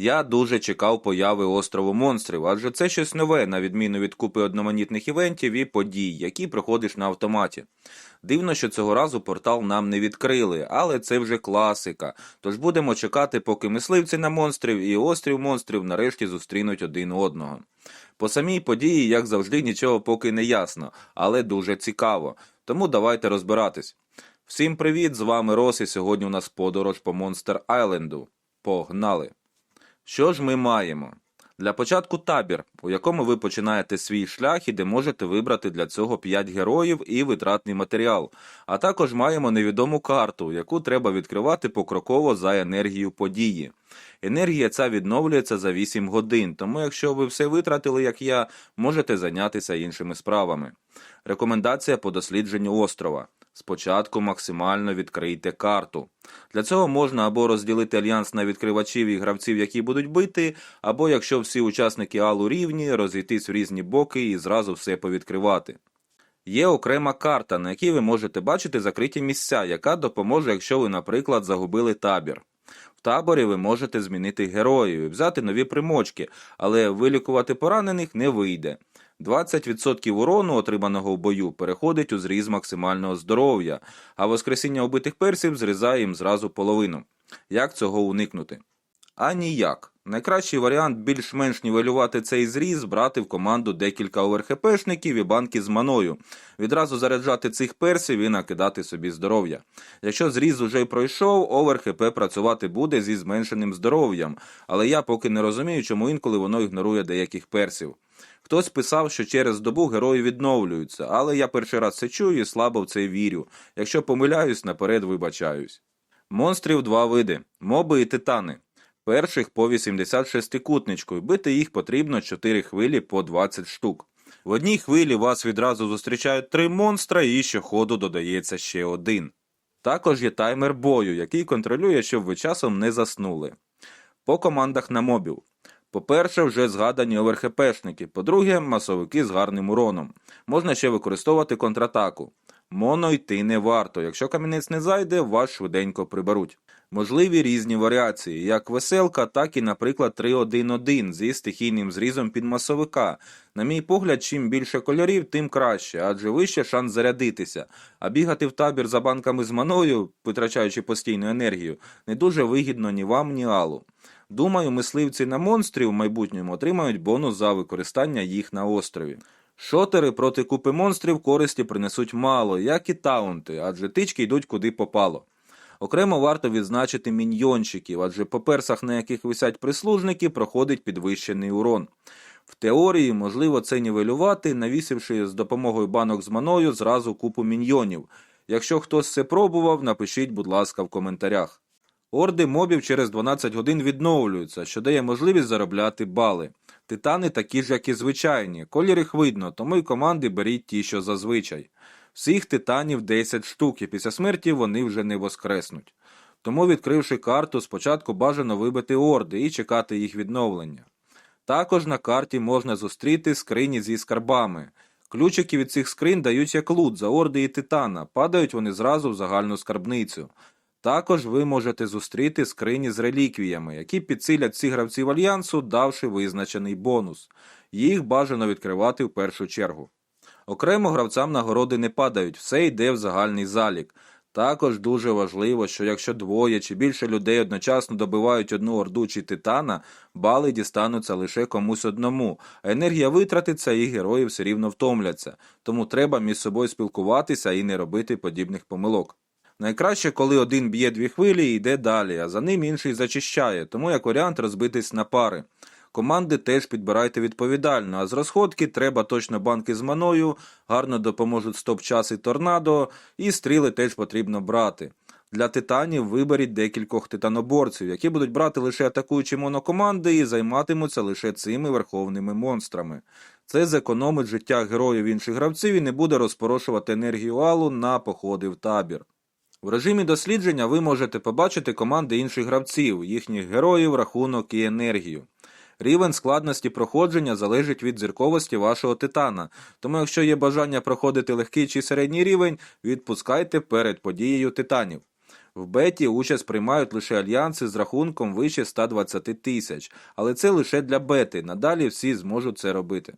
Я дуже чекав появи острову монстрів, адже це щось нове, на відміну від купи одноманітних івентів і подій, які проходиш на автоматі. Дивно, що цього разу портал нам не відкрили, але це вже класика. Тож будемо чекати, поки мисливці на монстрів і острів монстрів нарешті зустрінуть один одного. По самій події, як завжди, нічого поки не ясно, але дуже цікаво. Тому давайте розбиратись. Всім привіт! З вами Рос, і сьогодні у нас подорож по Монстер Айленду. Погнали! Що ж ми маємо? Для початку табір, у якому ви починаєте свій шлях і де можете вибрати для цього 5 героїв і витратний матеріал. А також маємо невідому карту, яку треба відкривати покроково за енергію події. Енергія ця відновлюється за 8 годин, тому якщо ви все витратили, як я, можете зайнятися іншими справами. Рекомендація по дослідженню острова. Спочатку максимально відкрийте карту. Для цього можна або розділити альянс на відкривачів і гравців, які будуть бити, або якщо всі учасники алу рівні, розійтись в різні боки і зразу все повідкривати. Є окрема карта, на якій ви можете бачити закриті місця, яка допоможе, якщо ви, наприклад, загубили табір. В таборі ви можете змінити героїв і взяти нові примочки, але вилікувати поранених не вийде. 20% урону, отриманого в бою, переходить у зріз максимального здоров'я, а воскресіння убитих персів зрізає їм зразу половину. Як цього уникнути? А ніяк. Найкращий варіант більш-менш нівелювати цей зріз, брати в команду декілька ОВРХПшників і банки з маною, відразу заряджати цих персів і накидати собі здоров'я. Якщо зріз уже пройшов, ОВРХП працювати буде зі зменшеним здоров'ям, але я поки не розумію, чому інколи воно ігнорує деяких персів. Хтось писав, що через добу герої відновлюються, але я перший раз це чую і слабо в це вірю. Якщо помиляюсь, наперед вибачаюсь. Монстрів два види моби і титани. Перших по 86 кутничкою, бити їх потрібно 4 хвилі по 20 штук. В одній хвилі вас відразу зустрічають три монстра і щоходу додається ще один. Також є таймер бою, який контролює, щоб ви часом не заснули. По командах на мобів. По-перше, вже згадані ОВРХПшники, по-друге, масовики з гарним уроном. Можна ще використовувати контратаку. Моно йти не варто. Якщо камінець не зайде, вас швиденько приберуть. Можливі різні варіації, як веселка, так і, наприклад, 3-1-1 зі стихійним зрізом під масовика. На мій погляд, чим більше кольорів, тим краще, адже вище шанс зарядитися. А бігати в табір за банками з маною, витрачаючи постійну енергію, не дуже вигідно ні вам, ні алу. Думаю, мисливці на монстрів в майбутньому отримають бонус за використання їх на острові. Шотери проти купи монстрів користі принесуть мало, як і таунти, адже тички йдуть куди попало. Окремо варто відзначити міньйончиків, адже по персах, на яких висять прислужники, проходить підвищений урон. В теорії можливо це нівелювати, навісивши з допомогою банок з маною зразу купу міньйонів. Якщо хтось це пробував, напишіть, будь ласка, в коментарях. Орди мобів через 12 годин відновлюються, що дає можливість заробляти бали. Титани такі ж, як і звичайні. Колір їх видно, тому й команди беріть ті, що зазвичай. Всіх титанів 10 штук, і після смерті вони вже не воскреснуть. Тому, відкривши карту, спочатку бажано вибити орди і чекати їх відновлення. Також на карті можна зустріти скрині зі скарбами. Ключики від цих скринь дають як лут за орди і титана, падають вони зразу в загальну скарбницю. Також ви можете зустріти скрині з реліквіями, які підсилять всіх гравців альянсу, давши визначений бонус. Їх бажано відкривати в першу чергу. Окремо гравцям нагороди не падають, все йде в загальний залік. Також дуже важливо, що якщо двоє чи більше людей одночасно добивають одну орду чи титана, бали дістануться лише комусь одному, а енергія витратиться і герої все рівно втомляться. Тому треба між собою спілкуватися і не робити подібних помилок. Найкраще, коли один б'є дві хвилі і йде далі, а за ним інший зачищає, тому як варіант розбитись на пари. Команди теж підбирайте відповідально, а з розходки треба точно банки з маною, гарно допоможуть стоп-час і торнадо, і стріли теж потрібно брати. Для титанів виберіть декількох титаноборців, які будуть брати лише атакуючі монокоманди і займатимуться лише цими верховними монстрами. Це зекономить життя героїв інших гравців і не буде розпорошувати енергію алу на походи в табір. В режимі дослідження ви можете побачити команди інших гравців, їхніх героїв, рахунок і енергію. Рівень складності проходження залежить від зірковості вашого титана. Тому, якщо є бажання проходити легкий чи середній рівень, відпускайте перед подією титанів. В беті участь приймають лише альянси з рахунком вище 120 тисяч, але це лише для бети. Надалі всі зможуть це робити.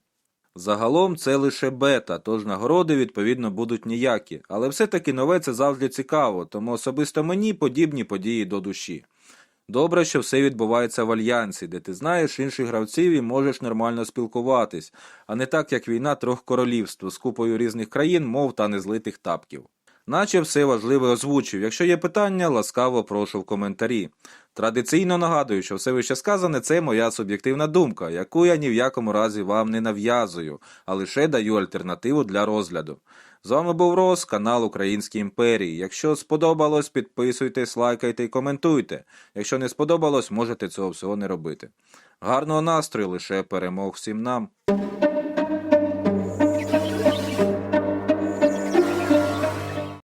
Загалом це лише бета, тож нагороди відповідно будуть ніякі. Але все-таки нове це завжди цікаво, тому особисто мені подібні події до душі. Добре, що все відбувається в альянсі, де ти знаєш інших гравців і можеш нормально спілкуватись, а не так, як війна трьох королівств з купою різних країн, мов та незлитих тапків. Наче все важливе озвучив. Якщо є питання, ласкаво прошу в коментарі. Традиційно нагадую, що все вище сказане це моя суб'єктивна думка, яку я ні в якому разі вам не нав'язую, а лише даю альтернативу для розгляду. З вами був Рос, канал Українській імперії. Якщо сподобалось, підписуйтесь, лайкайте і коментуйте. Якщо не сподобалось, можете цього всього не робити. Гарного настрою, лише перемог всім нам.